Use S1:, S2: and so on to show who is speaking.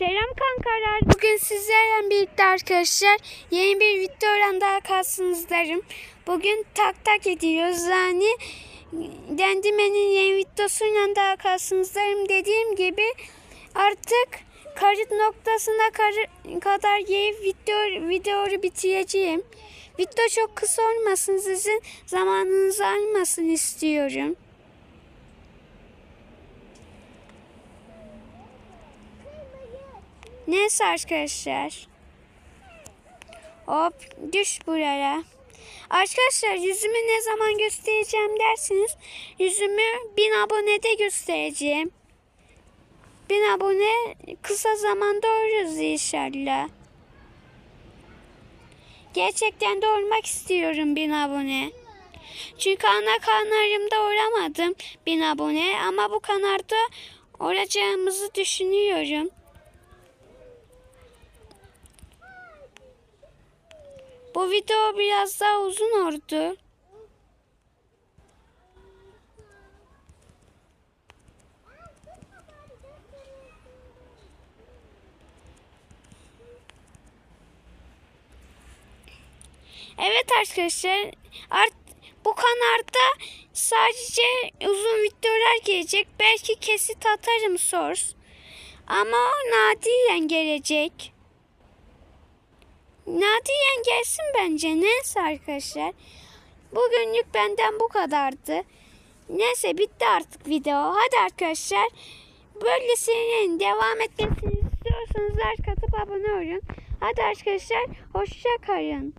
S1: Selam kankalar. Bugün sizlerle birlikte arkadaşlar yeni bir videodan daha karşınızdayım. Bugün tak tak ediyoruz. Yani Dendime'nin yeni videosuyla daha karşınızdayım. Dediğim gibi artık kayıt noktasına kadar yeni video, videoyu bitireceğim. Video çok kısa olmasın sizin zamanınızı almasın istiyorum. Neyse arkadaşlar. Hop düş buraya. Arkadaşlar yüzümü ne zaman göstereceğim dersiniz. Yüzümü 1000 abonede göstereceğim. 1000 abone kısa zamanda oluruz inşallah. Gerçekten de istiyorum 1000 abone. Çünkü ana kanalımda olamadım 1000 abone ama bu kanalda olacağımızı düşünüyorum. Video biraz daha uzun oldu. Evet arkadaşlar art bu kanalda sadece uzun videolar gelecek. Belki kesit atarım source. Ama nadiren gelecek. Nadiren gelsin bence. Neyse arkadaşlar. Bugünlük benden bu kadardı. Neyse bitti artık video. Hadi arkadaşlar. Böyle serinin devam etmesini istiyorsanız like atıp abone olun. Hadi arkadaşlar hoşça kalın.